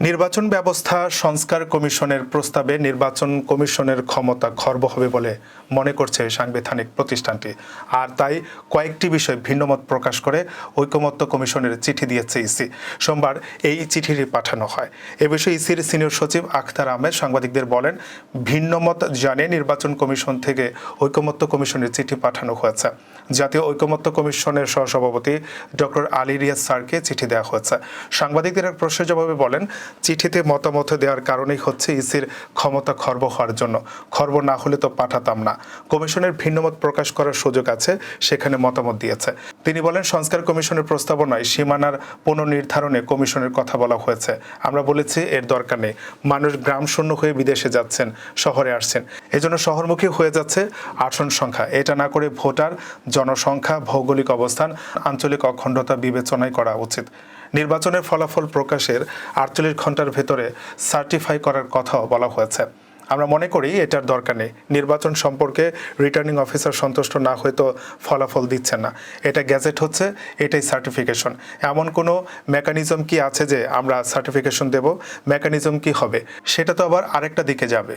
নির্বাচন ব্যবস্থা সংস্কার কমিশনের প্রস্তাবে নির্বাচন কমিশনের ক্ষমতা খর্ব হবে বলে মনে করছে সাংবিধানিক প্রতিষ্ঠানটি। আর তাই কয়েকটি বিষয় ভিন্নমত প্রকাশ করে ঐকমত্য কমিশনের চিঠি দিয়েছে ইসি। সোমবার এই চিঠিটি পাঠানো হয়। এ বিষয়ে ইসির সিনিয়র সচিব আখতার আহমেদ সাংবাদিকদের বলেন, ভিন্নমত জানিয়ে নির্বাচন কমিশন থেকে ঐকমত্য কমিশনের চিঠি পাঠানো হয়েছে। জাতীয় ঐকমত্য কমিশনের সহসভাপতি ডক্টর আলী রিয়াজ স্যারকে চিঠি দেওয়া হয়েছে। সাংবাদিকদের এক প্রশ্নের জবাবে বলেন চিঠিতে মতামত দেওয়ার কারণেই হচ্ছে ইসির ক্ষমতা খর্ব হওয়ার জন্য। খর্ব না হলে তো পাঠাতাম না। কমিশনের ভিন্নমত প্রকাশ করার সুযোগ আছে, সেখানে মতামত দিয়েছে। তিনি বলেন, সংস্কার কমিশনের প্রস্তাবনায় সীমানার পুনর্নির্ধারণে কমিশনের কথা বলা হয়েছে। আমরা বলেছি, এর দরকার নেই। মানুষ গ্রাম শূন্য হয়ে বিদেশে যাচ্ছেন, শহরে আসছেন। এজন্য শহরমুখী হয়ে যাচ্ছে আসন সংখ্যা। এটা না করে ভোটার, জনসংখ্যা, ভৌগোলিক অবস্থান, আঞ্চলিক অখণ্ডতা বিবেচনায় করা উচিত। নির্বাচনের ফলাফল প্রকাশের আটচল্লিশ ঘণ্টার ভেতরে সার্টিফাই করার কথাও বলা হয়েছে। আমরা মনে করি এটার দরকার নেই। নির্বাচন সম্পর্কে রিটার্নিং অফিসার সন্তুষ্ট না হয়তো ফলাফল দিচ্ছেন না। এটা গ্যাজেট হচ্ছে, এটাই সার্টিফিকেশন এমন কোনো মেকানিজম কি আছে যে আমরা সার্টিফিকেশন দেব? মেকানিজম কি হবে? সেটা তো আবার আরেকটা দিকে যাবে।